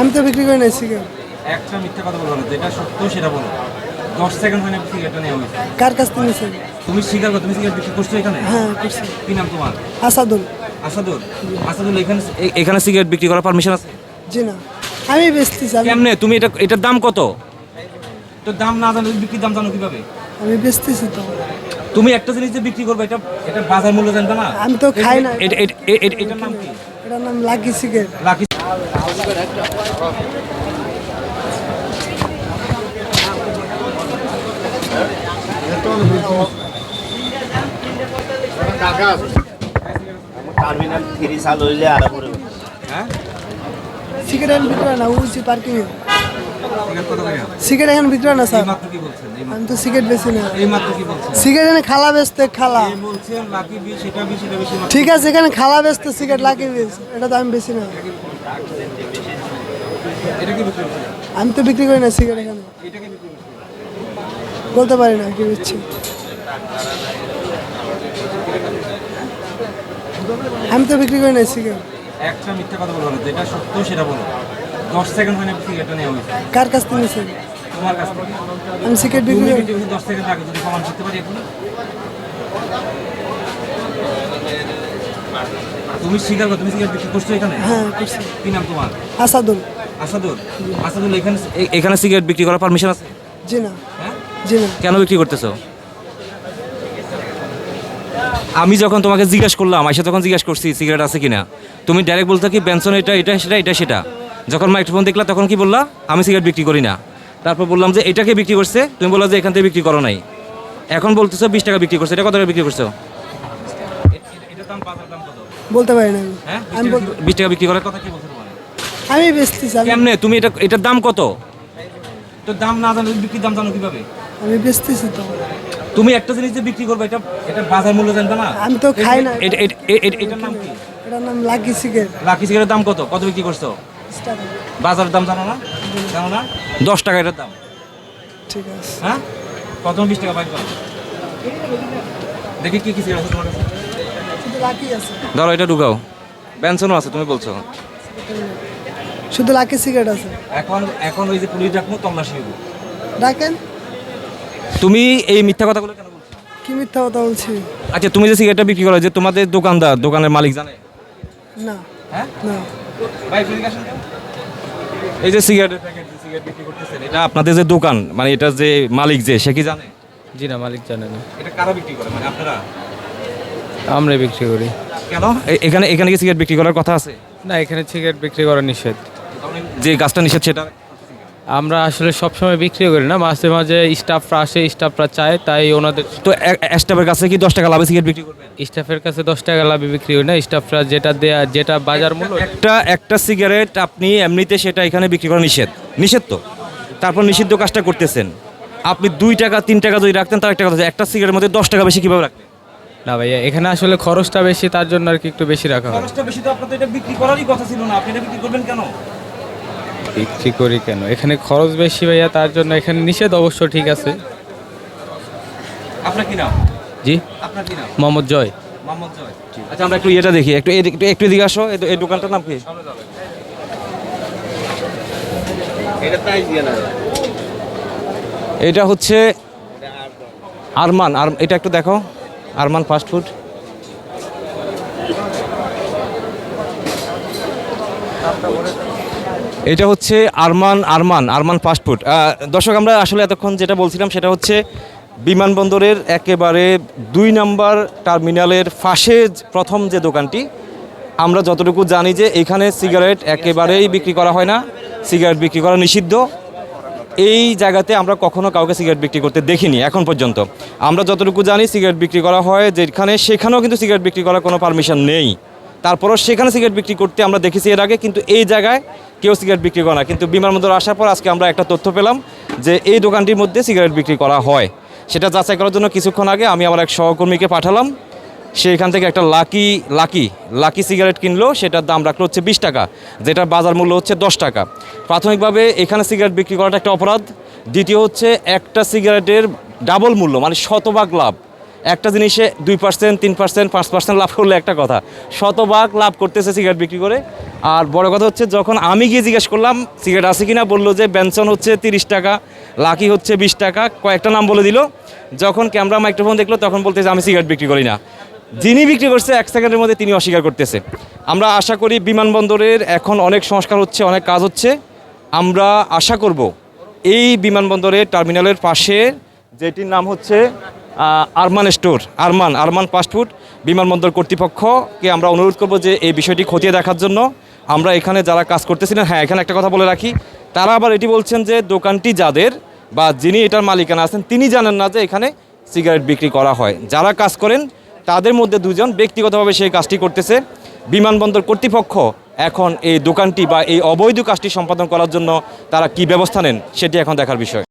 আমি তো বিক্রি করি না সিগারেট একটা মিথ্যা কথা বলব না যেটা সত্য সেটা বলো। দশ সেকেন্ড হয় না সিগারেটটা নেওয়া হয়েছে কার কাছ থেকে নিয়েছেন? তুমি স্বীকার করো তুমি সিগারেট বিক্রি করছ এখানে? হ্যাঁ করছি। কি নাম তোমার? আসাদুল। আসাদুল? আসাদুল এখানে এখানে সিগারেট বিক্রি করার পারমিশন আছে? জি না। আমি বেচতেছি আমি কেমনে? তুমি এটা এটার দাম কত? তো দাম না জানো বিক্রির দাম জানো কীভাবে? আমি বেচতেছি তো। তুমি একটা জিনিস যে বিক্রি করবে এটা এটা বাজার মূল্য জানবে না? আমি তো খাই না। এটা- নাম কি? এটার নাম লাকি সিগারেট। লাকি হ্যাঁ বিক্রি না সিগারেট এখন না তো সিগারেট বেশি না সিগারেট এনে খালা বেচতে খালা বেশি ঠিক আছে এখানে খালা বেচতে সিগারেট লাকি বেচ এটা তো আমি বেশি না আমি তো বিক্রি করি না সিগারেট এখানে। বলতে পারি না কি বেচছি আমি তো বিক্রি করি না সিগারেট। একটা মিথ্যা কথা বলব না যেটা সত্য সেটা বলো। দশ সেকেন্ড হয় না সিগারেটটা নেওয়া হয়েছে কার কাছ থেকে নিয়েছেন তোমার কাছ থেকে। আমি সিগারেট বিক্রি করি। দশ সেকেন্ড আগে যদি প্রমাণ করতে পারি এখন তুমি স্বীকার করো তুমি সিগারেট বিক্রি করছ এখানে? হ্যাঁ করছি। কি নাম তোমার? আসাদুল। আসাদুল? আসাদুল এখানে এখানে সিগারেট বিক্রি করার পারমিশন আছে? জি না। হ্যাঁ? জি না। কেন বিক্রি করতেছো? আমি যখন তোমাকে জিজ্ঞেস করলাম আইসা তখন জিজ্ঞেস করছি সিগারেট আছে কিনা? তুমি ডাইরেক্ট বলতে কি বেনসন এটা এটা সেটা এটা সেটা। যখন মাইক্রোফোন দেখলা তখন কি বললা? আমি সিগারেট বিক্রি করি না। তারপর বললাম যে এটাকে বিক্রি করছে? তুমি বললা যে এখান থেকে বিক্রি করো নাই। এখন বলতেছো বিশ টাকা বিক্রি করছে। এটা কত টাকা বিক্রি করছ? বলতে পারি না আমি। হ্যাঁ? আমি বল- বিশ টাকা বিক্রি করার কথা কি বলছো তোমার আমি বেচতেছি আমি কেমনে? তুমি এটা এটার দাম কত? তো দাম না জানো বিক্রির দাম জানো কীভাবে? আমি বেচতেছি তো। তুমি একটা জিনিস যে বিক্রি করবে এটা এটা বাজার মূল্য জানবে না? আমি তো খাই না। এটা- এটা- এ- এ- এটার নাম কি? এটার নাম লাকি সিগারেট। লাকি সিগারেটের দাম কত? কত বিক্রি করছ? বাজারের দাম জানো না? জানো না? দশ টাকা এটার দাম। ঠিক আছে। হ্যাঁ? কত বিশ টাকা বাইর করো। দেখি কি কি সিগারেট আছে তোমার কাছে। ধরো এটা ঢুকাও। বেনসনও আছে তুমি বলছো। শুধু লাকি সিগারেট আছে। এখন এখন ওই যে পুলিশ হইব ডাকেন। তুমি এই মিথ্যা কথাগুলো কেন বলছো? কি মিথ্যা কথা বলছি? আচ্ছা তুমি যে সিগারেটটা বিক্রি করো যে তোমাদের দোকানদার দোকানের মালিক জানে? না। হ্যাঁ? না। ভাই আসেন এই যে সিগারেটের প্যাকেট সিগারেট বিক্রি করতেছেন এটা আপনাদের যে দোকান মানে এটা যে মালিক যে সে কি জানে? জি না মালিক জানে না। এটা কারা বিক্রি করে? মানে আপনারা? আমরা বিক্রি করি। কেন? এ- এখানে এখানে কি সিগারেট বিক্রি করার কথা আছে? না এখানে সিগারেট বিক্রি করা নিষেধ। যে গাছটা নিষেধ সেটা? আমরা আসলে সবসময় বিক্রি করি না মাঝে মাঝে স্টাফরা আসে স্টাফরা চায় তাই ওনাদের তো স্টাফের কাছে কি দশ টাকা লাভে সিগারেট বিক্রি করবেন? স্টাফের কাছে দশ টাকা লাভে বিক্রি হয় না স্টাফরা যেটা দেয়া যেটা বাজার মূল্য একটা একটা সিগারেট আপনি এমনিতে সেটা এখানে বিক্রি করা নিষেধ। নিষেধ তো। তারপর নিষিদ্ধ কাজটা করতেছেন। আপনি দুই টাকা তিন টাকা যদি রাখতেন তার একটা কথা আছে, একটা সিগারেটের মধ্যে দশ টাকা বেশি কীভাবে রাখবেন? না ভাইয়া এখানে আসলে খরচটা বেশি তার জন্য আর কি একটু বেশি রাখা হয়। খরচটা বেশি তো আপনাদের এটা বিক্রি করারই কথা ছিল না আপনি এটা বিক্রি করবেন কেন? বিক্রি করি কেন? এখানে খরচ বেশি ভাইয়া তার জন্য এখানে নিষেধ অবশ্য ঠিক আছে। আপনার কি নাম? জি? আপনার কি নাম? মোহাম্মদ জয়। মোহাম্মদ জয়। আচ্ছা আমরা একটু ইয়েটা দেখি একটু এদিক- একটু একটু এদিকে আসো এই- এই দোকানটার নাম কি? এটা তাই দিয়ে না এটা হচ্ছে আরমান আর এটা একটু দেখো। Arman fast food. এটা হচ্ছে আরমান আরমান আরমান ফাস্ট ফুড। দর্শক, আমরা আসলে এতক্ষণ যেটা বলছিলাম সেটা হচ্ছে বিমানবন্দরের একেবারে দুই নাম্বার টার্মিনালের ফাঁসে প্রথম যে দোকানটি, আমরা যতটুকু জানি যে এখানে সিগারেট একেবারেই বিক্রি করা হয় না। সিগারেট বিক্রি করা নিষিদ্ধ। এই জায়গাতে আমরা কখনো কাউকে সিগারেট বিক্রি করতে দেখিনি, এখন পর্যন্ত। আমরা যতটুকু জানি সিগারেট বিক্রি করা হয়, যেখানে সেখানেও কিন্তু সিগারেট বিক্রি করার কোনো পারমিশন নেই। তারপরও সেখানে সিগারেট বিক্রি করতে আমরা দেখেছি এর আগে, কিন্তু এই জায়গায় কেউ সিগারেট বিক্রি করে না। কিন্তু বিমানবন্দর আসার পর আজকে আমরা একটা তথ্য পেলাম যে এই দোকানটির মধ্যে সিগারেট বিক্রি করা হয়। সেটা যাচাই করার জন্য কিছুক্ষণ আগে আমি আমার এক সহকর্মীকে পাঠালাম। সে এখান থেকে একটা লাকি লাকি লাকি সিগারেট কিনলো, সেটার দাম রাখল হচ্ছে বিশ টাকা, যেটার বাজার মূল্য হচ্ছে দশ টাকা। প্রাথমিকভাবে এখানে সিগারেট বিক্রি করাটা একটা অপরাধ। দ্বিতীয় হচ্ছে, একটা সিগারেটের ডাবল মূল্য মানে শতভাগ লাভ। একটা জিনিসে দুই পার্সেন্ট তিন পার্সেন্ট পাঁচ পার্সেন্ট লাভ করলে একটা কথা, শতভাগ লাভ করতেছে সিগারেট বিক্রি করে। আর বড় কথা হচ্ছে, যখন আমি গিয়ে জিজ্ঞেস করলাম, সিগারেট আছে কিনা? বলল যে বেনসন হচ্ছে তিরিশ টাকা, লাকি হচ্ছে বিশ টাকা। কয়েকটা নাম বলে দিল। যখন ক্যামেরা মাইক্রোফোন দেখল, তখন বলতেছে, আমি সিগারেট বিক্রি করি না। যিনি বিক্রি করছে, এক সেকেন্ডের মধ্যে তিনি অস্বীকার করতেছে। আমরা আশা করি বিমানবন্দরের এখন অনেক সংস্কার হচ্ছে, অনেক কাজ হচ্ছে। আমরা আশা করব এই বিমানবন্দরের টার্মিনালের পাশে, যেটির নাম হচ্ছে Arman store, Arman Arman fast food বিমানবন্দর কর্তৃপক্ষকে আমরা অনুরোধ করব যে এই বিষয়টি খতিয়ে দেখার জন্য। আমরা এখানে যারা কাজ করতেছিলেন হ্যাঁ এখানে একটা কথা বলে রাখি। তারা আবার এটি বলছেন যে দোকানটি যাদের বা যিনি এটার মালিকানা আছেন, তিনি জানেন না যে এখানে সিগারেট বিক্রি করা হয়। যারা কাজ করেন তাদের মধ্যে দুজন ব্যক্তিগতভাবে সেই কাজটি করতেছে। বিমানবন্দর কর্তৃপক্ষ এখন এই দোকানটি বা এই অবৈধ কাজটি সম্পাদন করার জন্য তারা কি ব্যবস্থা নেন, সেটি এখন দেখার বিষয়।